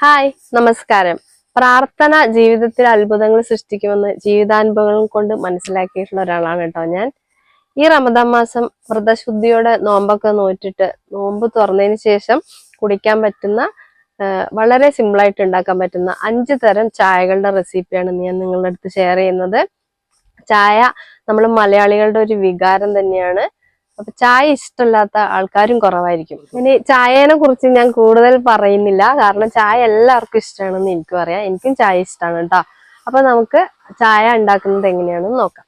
Hi നമസ്കാരം. പ്രാർത്ഥന ജീവിതത്തിൽ അത്ഭുതങ്ങൾ സൃഷ്ടിക്കുമെന്ന് ജീവിതാനുഭവങ്ങൾ കൊണ്ട് മനസ്സിലാക്കിയിട്ടുള്ള ഒരാളാണ് കേട്ടോ ഞാൻ. ഈ റമദാൻ മാസം വ്രതശുദ്ധിയോടെ നോമ്പൊക്കെ നോറ്റിട്ട് നോമ്പ് തുറന്നതിന് ശേഷം കുടിക്കാൻ പറ്റുന്ന വളരെ സിമ്പിളായിട്ട് ഉണ്ടാക്കാൻ പറ്റുന്ന അഞ്ച് തരം ചായകളുടെ റെസിപ്പിയാണ് ഞാൻ നിങ്ങളുടെ അടുത്ത് ഷെയർ ചെയ്യുന്നത്. ചായ നമ്മൾ മലയാളികളുടെ ഒരു വികാരം തന്നെയാണ്. അപ്പൊ ചായ ഇഷ്ടമില്ലാത്ത ആൾക്കാരും കുറവായിരിക്കും. ഇനി ചായനെ കുറിച്ച് ഞാൻ കൂടുതൽ പറയുന്നില്ല. കാരണം ചായ എല്ലാവർക്കും ഇഷ്ടമാണെന്ന് എനിക്കും അറിയാം. എനിക്കും ചായ ഇഷ്ടമാണ് കേട്ടോ. അപ്പൊ നമുക്ക് ചായ ഉണ്ടാക്കുന്നത് എങ്ങനെയാണെന്ന് നോക്കാം.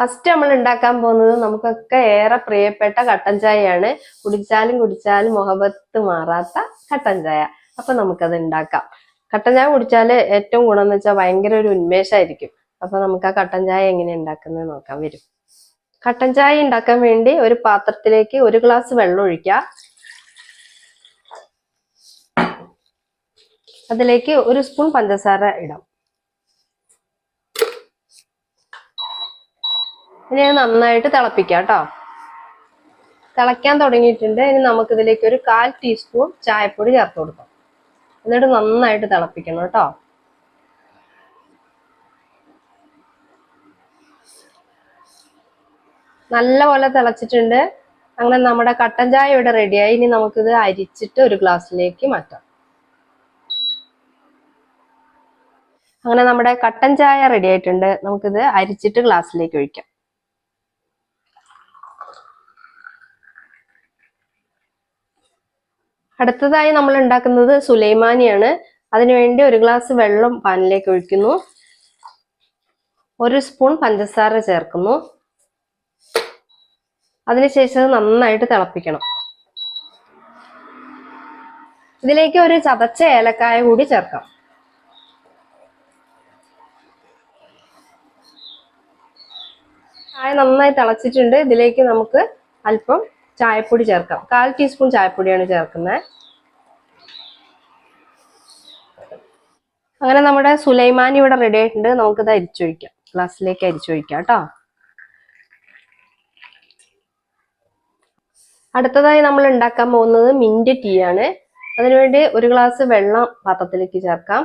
ഫസ്റ്റ് നമ്മൾ ഉണ്ടാക്കാൻ പോകുന്നത് നമുക്കൊക്കെ ഏറെ പ്രിയപ്പെട്ട കട്ടൻ ചായയാണ്. കുടിച്ചാലും കുടിച്ചാലും മുഹബത്ത് മാറാത്ത കട്ടൻ ചായ. അപ്പൊ നമുക്കത് ഉണ്ടാക്കാം. കട്ടൻ ചായ കുടിച്ചാൽ ഏറ്റവും ഗുണം എന്ന് വെച്ചാൽ ഭയങ്കര ഒരു ഉന്മേഷമായിരിക്കും. അപ്പൊ നമുക്ക് ആ കട്ടൻ ചായ എങ്ങനെ ഉണ്ടാക്കുന്നത് നോക്കാം വരും. കട്ടൻ ചായ ഉണ്ടാക്കാൻ വേണ്ടി ഒരു പാത്രത്തിലേക്ക് ഒരു ഗ്ലാസ് വെള്ളം ഒഴിക്കുക. അതിലേക്ക് ഒരു സ്പൂൺ പഞ്ചസാര ഇടാം. ഇനി നന്നായിട്ട് തിളപ്പിക്കാം കേട്ടോ. തിളയ്ക്കാൻ തുടങ്ങിയിട്ടുണ്ട്. ഇനി നമുക്ക് ഇതിലേക്ക് ഒരു കാൽ ടീസ്പൂൺ ചായപ്പൊടി ചേർത്ത് കൊടുക്കാം. എന്നിട്ട് നന്നായിട്ട് തിളപ്പിക്കണം കേട്ടോ. നല്ലപോലെ തിളച്ചിട്ടുണ്ട്. അങ്ങനെ നമ്മുടെ കട്ടൻ ചായ ഇവിടെ റെഡിയായി ഇനി നമുക്കിത് അരിച്ചിട്ട് ഒരു ഗ്ലാസ്സിലേക്ക് മാറ്റാം. അങ്ങനെ നമ്മുടെ കട്ടൻ ചായ റെഡി ആയിട്ടുണ്ട് നമുക്കിത് അരിച്ചിട്ട് ഗ്ലാസ്സിലേക്ക് ഒഴിക്കാം. അടുത്തതായി നമ്മൾ ഉണ്ടാക്കുന്നത് സുലൈമാനിയാണ്. അതിനുവേണ്ടി ഒരു ഗ്ലാസ് വെള്ളം പാനിലേക്ക് ഒഴിക്കുന്നു. ഒരു സ്പൂൺ പഞ്ചസാര ചേർക്കുന്നു. അതിനുശേഷം അത് നന്നായിട്ട് തിളപ്പിക്കണം. ഇതിലേക്ക് ഒരു ചതച്ച ഏലക്കായ കൂടി ചേർക്കാം. ചായ നന്നായി തിളച്ചിട്ടുണ്ട്. ഇതിലേക്ക് നമുക്ക് അല്പം ചായപ്പൊടി ചേർക്കാം. കാൽ ടീസ്പൂൺ ചായപ്പൊടിയാണ് ചേർക്കുന്നത്. അങ്ങനെ നമ്മുടെ സുലൈമാനി ഇവിടെ റെഡി ആയിട്ടുണ്ട്. നമുക്കിത് അരിച്ചൊഴിക്കാം. ഗ്ലാസ്സിലേക്ക് അരിച്ചൊഴിക്കാം കേട്ടോ. അടുത്തതായി നമ്മൾ ഉണ്ടാക്കാൻ പോകുന്നത് മിന്റ് ടീ ആണ്. അതിനുവേണ്ടി ഒരു ഗ്ലാസ് വെള്ളം പാത്രത്തിലേക്ക് ചേർക്കാം.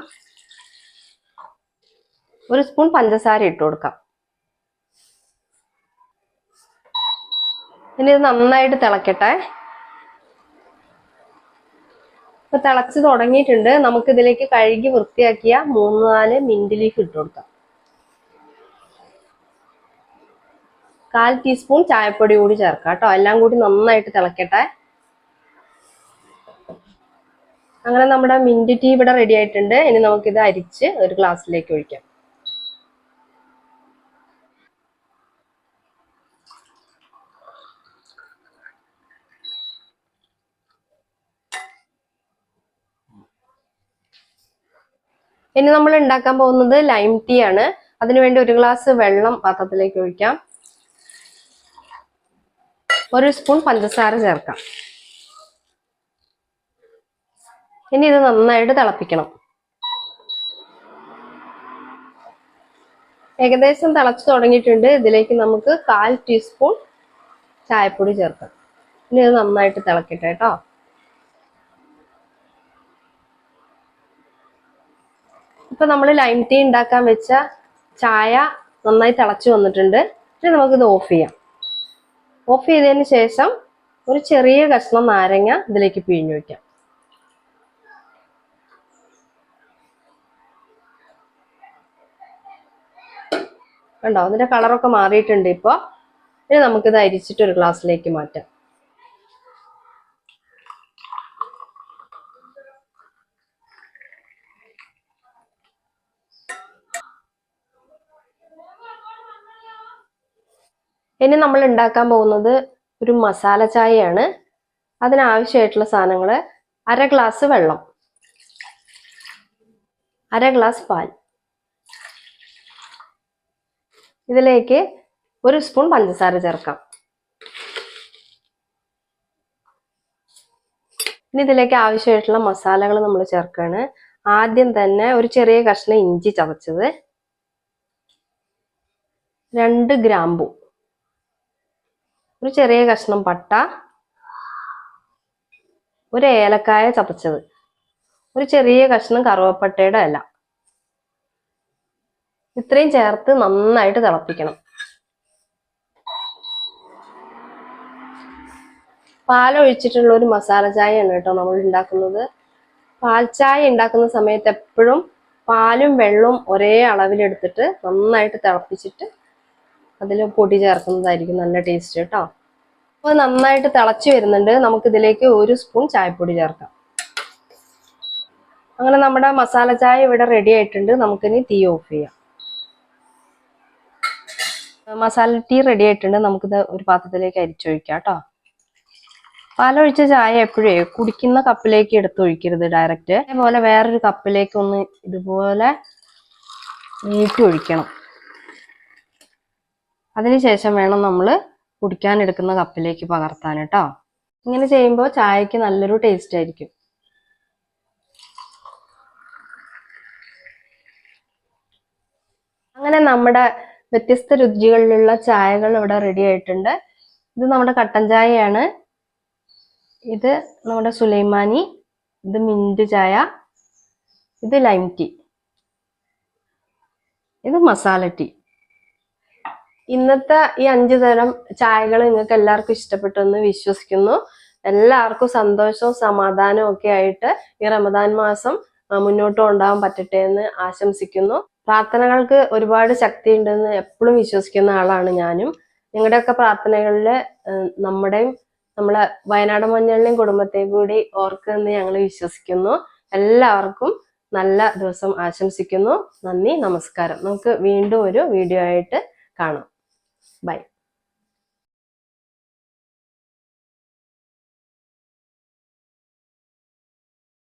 ഒരു സ്പൂൺ പഞ്ചസാര ഇട്ട് കൊടുക്കാം. ഇനി ഇത് നന്നായിട്ട് തിളക്കട്ടെ. ഇപ്പൊ തിളച്ച് തുടങ്ങിയിട്ടുണ്ട്. നമുക്ക് ഇതിലേക്ക് കഴുകി വൃത്തിയാക്കിയ മൂന്ന് നാല് മിന്റ് ലീഫ് ഇട്ട് കൊടുക്കാം. കാൽ ടീസ്പൂൺ ചായപ്പൊടി കൂടി ചേർക്കാം കേട്ടോ. എല്ലാം കൂടി നന്നായിട്ട് തിളക്കട്ടെ. അങ്ങനെ നമ്മുടെ മിന്റ് ടീ ഇവിടെ റെഡി ആയിട്ടുണ്ട്. ഇനി നമുക്കിത് അരിച്ച് ഒരു ഗ്ലാസ്സിലേക്ക് ഒഴിക്കാം. ഇനി നമ്മൾ ഉണ്ടാക്കാൻ പോകുന്നത് ലൈം ടീ ആണ്. അതിനുവേണ്ടി ഒരു ഗ്ലാസ് വെള്ളം പാത്രത്തിലേക്ക് ഒഴിക്കാം. ഒരു സ്പൂൺ പഞ്ചസാര ചേർക്കാം. ഇനി ഇത് നന്നായിട്ട് തിളപ്പിക്കണം. ഏകദേശം തിളച്ചു തുടങ്ങിയിട്ടുണ്ട്. ഇതിലേക്ക് നമുക്ക് കാൽ ടീസ്പൂൺ ചായപ്പൊടി ചേർക്കാം. ഇനി ഇത് നന്നായിട്ട് തിളക്കട്ടെ കേട്ടോ. ഇപ്പൊ നമ്മൾ ലൈം ടീ ഉണ്ടാക്കാൻ വെച്ച ചായ നന്നായി തിളച്ചു വന്നിട്ടുണ്ട്. ഇനി നമുക്കിത് ഓഫ് ചെയ്യാം. ഓഫ് ചെയ്തതിന് ശേഷം ഒരു ചെറിയ കഷ്ണം നാരങ്ങ ഇതിലേക്ക് പിഴിഞ്ഞു വയ്ക്കാം. കണ്ടോ? അതിന്റെ കളറൊക്കെ മാറിയിട്ടുണ്ട് ഇപ്പൊ. ഇനി നമുക്കിത് അരിച്ചിട്ട് ഒരു ഗ്ലാസ്സിലേക്ക് മാറ്റാം. ഇനി നമ്മൾ ഉണ്ടാക്കാൻ പോകുന്നത് ഒരു മസാല ചായയാണ്. അതിനാവശ്യമായിട്ടുള്ള സാധനങ്ങൾ അര ഗ്ലാസ് വെള്ളം അര ഗ്ലാസ് പാൽ. ഇതിലേക്ക് ഒരു സ്പൂൺ പഞ്ചസാര ചേർക്കാം. ഇനി ഇതിലേക്ക് ആവശ്യമായിട്ടുള്ള മസാലകൾ നമ്മൾ ചേർക്കുകയാണ്. ആദ്യം തന്നെ ഒരു ചെറിയ കഷ്ണം ഇഞ്ചി ചതച്ചത്. രണ്ട് ഗ്രാമ്പു. ഒരു ചെറിയ കഷ്ണം പട്ട ഒരു ഏലക്കായ ചതച്ചത് ഒരു ചെറിയ കഷ്ണം കറുവപ്പട്ടയുടെ ഇല. ഇത്രയും ചേർത്ത് നന്നായിട്ട് തിളപ്പിക്കണം. പാലൊഴിച്ചിട്ടുള്ള ഒരു മസാല ചായയാണ് കേട്ടോ നമ്മൾ ഉണ്ടാക്കുന്നത്. പാൽ ചായ ഉണ്ടാക്കുന്ന സമയത്ത് എപ്പോഴും പാലും വെള്ളവും ഒരേ അളവിലെടുത്തിട്ട് നന്നായിട്ട് തിളപ്പിച്ചിട്ട് അതിൽ പൊടി ചേർക്കുന്നതായിരിക്കും നല്ല ടേസ്റ്റ് കേട്ടോ അപ്പോൾ നന്നായിട്ട് തിളച്ച് വരുന്നുണ്ട്. നമുക്ക് ഇതിലേക്ക് ഒരു സ്പൂൺ ചായപ്പൊടി ചേർക്കാം. അങ്ങനെ നമ്മുടെ മസാല ചായ ഇവിടെ റെഡി ആയിട്ടുണ്ട്. നമുക്കിനി തീ ഓഫ് ചെയ്യാം. മസാല ടീ റെഡി ആയിട്ടുണ്ട്. നമുക്കിത് ഒരു പാത്രത്തിലേക്ക് അരിച്ചൊഴിക്കാം കേട്ടോ പാലൊഴിച്ച ചായ എപ്പോഴേ കുടിക്കുന്ന കപ്പിലേക്ക് എടുത്ത് ഒഴിക്കരുത് ഡയറക്റ്റ് അതേപോലെ വേറൊരു കപ്പിലേക്ക് ഒന്ന് ഇതുപോലെ നീട്ടി ഒഴിക്കണം. അതിനുശേഷം വേണം നമ്മൾ കുടിക്കാൻ എടുക്കുന്ന കപ്പിലേക്ക് പകർത്താൻ കേട്ടോ ഇങ്ങനെ ചെയ്യുമ്പോൾ ചായക്ക് നല്ലൊരു ടേസ്റ്റ് ആയിരിക്കും. അങ്ങനെ നമ്മുടെ വ്യത്യസ്ത രുചികളിലുള്ള ചായകൾ ഇവിടെ റെഡി ആയിട്ടുണ്ട്. ഇത് നമ്മുടെ കട്ടൻ ചായയാണ്. ഇത് നമ്മുടെ സുലൈമാനി ഇത് മിന്റ് ചായ ഇത് ലൈം ടീ ഇത് മസാല ടീ. ഇന്നത്തെ ഈ അഞ്ചു തരം ചായകൾ നിങ്ങൾക്ക് എല്ലാവർക്കും ഇഷ്ടപ്പെട്ടു എന്ന് വിശ്വസിക്കുന്നു. എല്ലാവർക്കും സന്തോഷവും സമാധാനവും ഒക്കെ ആയിട്ട് ഈ റമദാൻ മാസം മുന്നോട്ട് കൊണ്ടുപോകാൻ പറ്റട്ടെ എന്ന് ആശംസിക്കുന്നു. പ്രാർത്ഥനകൾക്ക് ഒരുപാട് ശക്തി ഉണ്ടെന്ന് എപ്പോഴും വിശ്വസിക്കുന്ന ആളാണ് ഞാനും. നിങ്ങളുടെയൊക്കെ പ്രാർത്ഥനകളിൽ നമ്മുടെയും നമ്മളെ വയനാട് മഞ്ഞളിനെയും കുടുംബത്തെയും കൂടി ഓർക്കുമെന്ന് ഞങ്ങൾ വിശ്വസിക്കുന്നു. എല്ലാവർക്കും നല്ല ദിവസം ആശംസിക്കുന്നു. നന്ദി നമസ്കാരം. നമുക്ക് വീണ്ടും ഒരു വീഡിയോ ആയിട്ട് കാണാം. 拜。